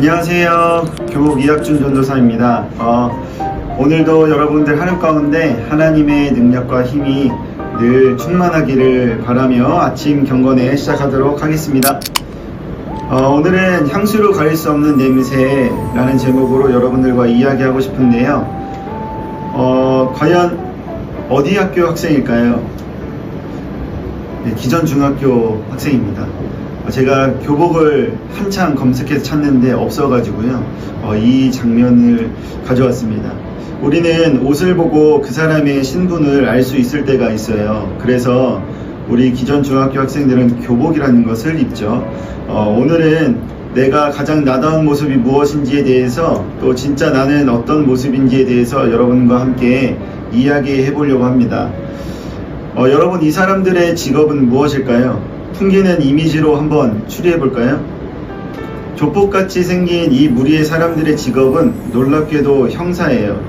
안녕하세요. 교복 이학준 전도사입니다. 어, 오늘도 여러분들 하루 가운데 하나님의 능력과 힘이 늘 충만하기를 바라며 아침 경건에 시작하도록 하겠습니다. 어, 오늘은 향수로 가릴 수 없는 냄새라는 제목으로 여러분들과 이야기하고 싶은데요. 어, 과연 어디 학교 학생일까요? 네, 기전 중학교 학생입니다. 어, 제가 교복을 한창 검색해서 찾는데 없어가지고요. 어, 이 장면을 가져왔습니다. 우리는 옷을 보고 그 사람의 신분을 알 수 있을 때가 있어요. 그래서 우리 기존 중학교 학생들은 교복이라는 것을 입죠. 어, 오늘은 내가 가장 나다운 모습이 무엇인지에 대해서 또 진짜 나는 어떤 모습인지에 대해서 여러분과 함께 이야기해 보려고 합니다. 어, 여러분 이 사람들의 직업은 무엇일까요? 풍기는 이미지로 한번 추리해 볼까요? 조폭같이 생긴 이 무리의 사람들의 직업은 놀랍게도 형사예요.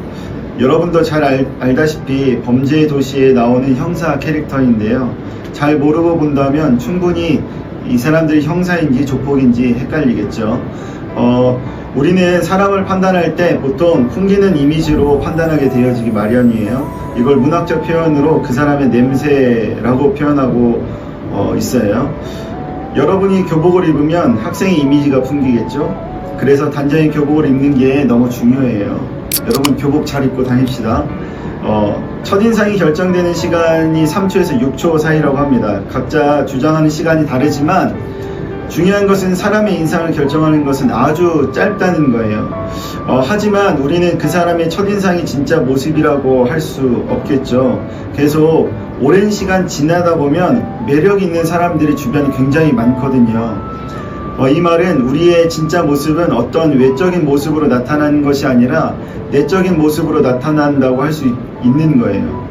여러분도 잘 알, 알다시피 범죄의 도시에 나오는 형사 캐릭터인데요. 잘 모르고 본다면 충분히 이 사람들이 형사인지 조폭인지 헷갈리겠죠. 어, 우리는 사람을 판단할 때 보통 풍기는 이미지로 판단하게 되어지기 마련이에요. 이걸 문학적 표현으로 그 사람의 냄새라고 표현하고 어, 있어요. 여러분이 교복을 입으면 학생의 이미지가 풍기겠죠. 그래서 단정히 교복을 입는 게 너무 중요해요. 여러분 교복 잘 입고 다닙시다. 어, 첫인상이 결정되는 시간이 3초에서 6초 사이라고 합니다. 각자 주장하는 시간이 다르지만 중요한 것은 사람의 인상을 결정하는 것은 아주 짧다는 거예요. 어, 하지만 우리는 그 사람의 첫인상이 진짜 모습이라고 할 수 없겠죠. 계속 오랜 시간 지나다 보면 매력 있는 사람들이 주변에 굉장히 많거든요. 어, 이 말은 우리의 진짜 모습은 어떤 외적인 모습으로 나타나는 것이 아니라 내적인 모습으로 나타난다고 할 수 있는 거예요.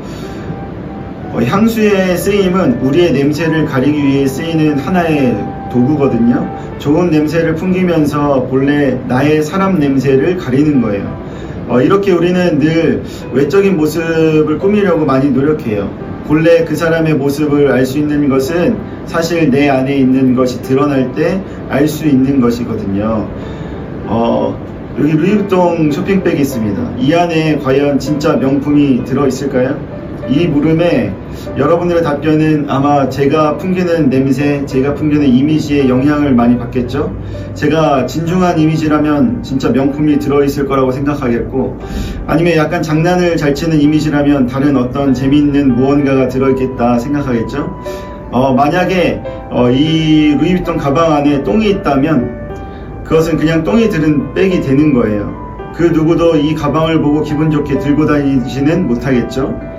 어, 향수의 쓰임은 우리의 냄새를 가리기 위해 쓰이는 하나의 도구거든요. 좋은 냄새를 풍기면서 본래 나의 사람 냄새를 가리는 거예요. 어, 이렇게 우리는 늘 외적인 모습을 꾸미려고 많이 노력해요. 본래 그 사람의 모습을 알 수 있는 것은 사실 내 안에 있는 것이 드러날 때 알 수 있는 것이거든요. 어, 여기 루이비통 쇼핑백이 있습니다. 이 안에 과연 진짜 명품이 들어 있을까요? 이 물음에 여러분들의 답변은 아마 제가 풍기는 냄새, 제가 풍기는 이미지에 영향을 많이 받겠죠? 제가 진중한 이미지라면 진짜 명품이 들어있을 거라고 생각하겠고, 아니면 약간 장난을 잘 치는 이미지라면 다른 어떤 재미있는 무언가가 들어있겠다 생각하겠죠? 어, 만약에 어, 이 루이비통 가방 안에 똥이 있다면 그것은 그냥 똥이 들은 백이 되는 거예요. 그 누구도 이 가방을 보고 기분 좋게 들고 다니지는 못하겠죠?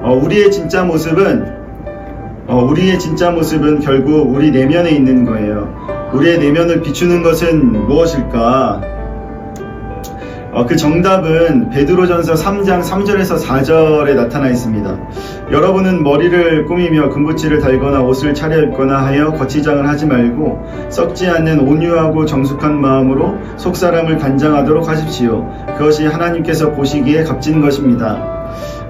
어, 우리의 진짜 모습은 어, 우리의 진짜 모습은 결국 우리 내면에 있는 거예요. 우리의 내면을 비추는 것은 무엇일까? 어, 그 정답은 베드로전서 3장 3절에서 4절에 나타나 있습니다. 여러분은 머리를 꾸미며 금붙이를 달거나 옷을 차려입거나 하여 거치장을 하지 말고 썩지 않는 온유하고 정숙한 마음으로 속 사람을 간장하도록 하십시오. 그것이 하나님께서 보시기에 값진 것입니다.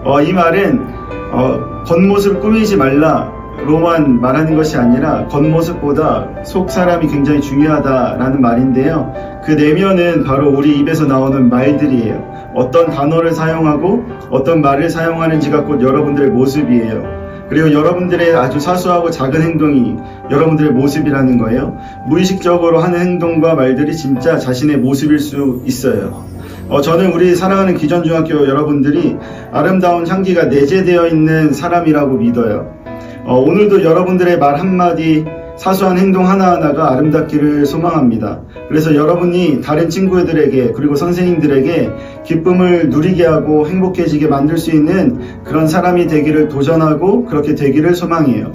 어, 이 말은 어, 겉모습을 꾸미지 말라로만 말하는 것이 아니라 겉모습보다 속 사람이 굉장히 중요하다라는 말인데요. 그 내면은 바로 우리 입에서 나오는 말들이에요. 어떤 단어를 사용하고 어떤 말을 사용하는지가 곧 여러분들의 모습이에요. 그리고 여러분들의 아주 사소하고 작은 행동이 여러분들의 모습이라는 거예요. 무의식적으로 하는 행동과 말들이 진짜 자신의 모습일 수 있어요. 어, 저는 우리 사랑하는 기존중학교 여러분들이 아름다운 향기가 내재되어 있는 사람이라고 믿어요. 어, 오늘도 여러분들의 말 한마디, 사소한 행동 하나하나가 아름답기를 소망합니다. 그래서 여러분이 다른 친구들에게 그리고 선생님들에게 기쁨을 누리게 하고 행복해지게 만들 수 있는 그런 사람이 되기를 도전하고 그렇게 되기를 소망해요.